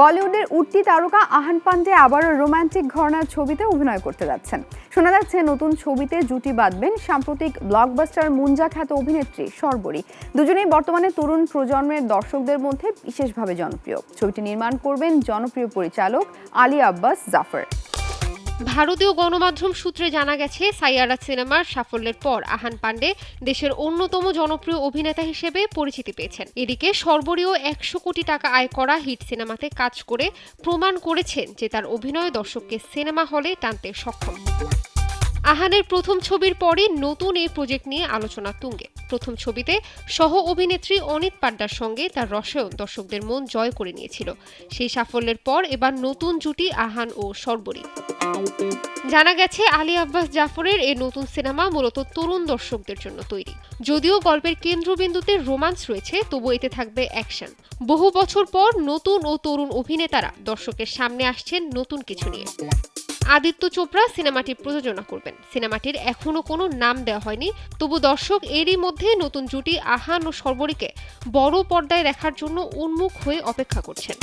বলিউডের উঠতি তারকা আহান পান্ডে আবারও রোমান্টিক ঘরনার ছবিতে অভিনয় করতে যাচ্ছেন। শোনা যাচ্ছে নতুন ছবিতে জুটি বাঁধবেন সাম্প্রতিক ব্লকবাস্টার মুঞ্জা খ্যাত অভিনেত্রী সর্বরী। দুজনেই বর্তমানে তরুণ প্রজন্মের দর্শকদের মধ্যে বিশেষভাবে জনপ্রিয়। ছবিটি নির্মাণ করবেন জনপ্রিয় পরিচালক আলী আব্বাস জাফর। ভারতীয় গণমাধ্যম সূত্রে জানা গেছে, সাইয়ারা সিনেমার সাফল্যের পর আহান পান্ডে দেশের অন্যতম জনপ্রিয় অভিনেতা হিসেবে পরিচিতি পেয়েছেন। এদিকে সর্বরীয় একশো কোটি টাকা আয় করা হিট সিনেমাতে কাজ করে প্রমাণ করেছেন যে তার অভিনয় দর্শককে সিনেমা হলে টানতে সক্ষম। আহানের প্রথম ছবির পরে নতুন এই প্রজেক্ট নিয়ে আলোচনা তুঙ্গে। প্রথম ছবিতে সহ অভিনেত্রী অনিত পাড্ডার সঙ্গে তার রসায়ন দর্শকদের মন জয় করে নিয়েছিল। সেই সাফল্যের পর এবার নতুন জুটি আহান ও সর্বরী। জানা গেছে, আলী আব্বাস জাফরের এই নতুন সিনেমা মূলত তরুণ দর্শকদের জন্য তৈরি। যদিও গল্পের কেন্দ্রবিন্দুতে রোমান্স রয়েছে তবু এতে থাকবে অ্যাকশন। বহু বছর পর নতুন ও তরুণ অভিনেতারা দর্শকের সামনে আসছেন নতুন কিছু নিয়ে। আদিত্য চোপড়া সিনেমাটি প্রযোজনা করবেন। সিনেমাটির এখনও কোনো নাম দেওয়া হয়নি। তবু দর্শক এরই মধ্যে নতুন জুটি আহান ও সর্বরীকে বড় পর্দায় দেখার জন্য উন্মুখ হয়ে অপেক্ষা করছেন।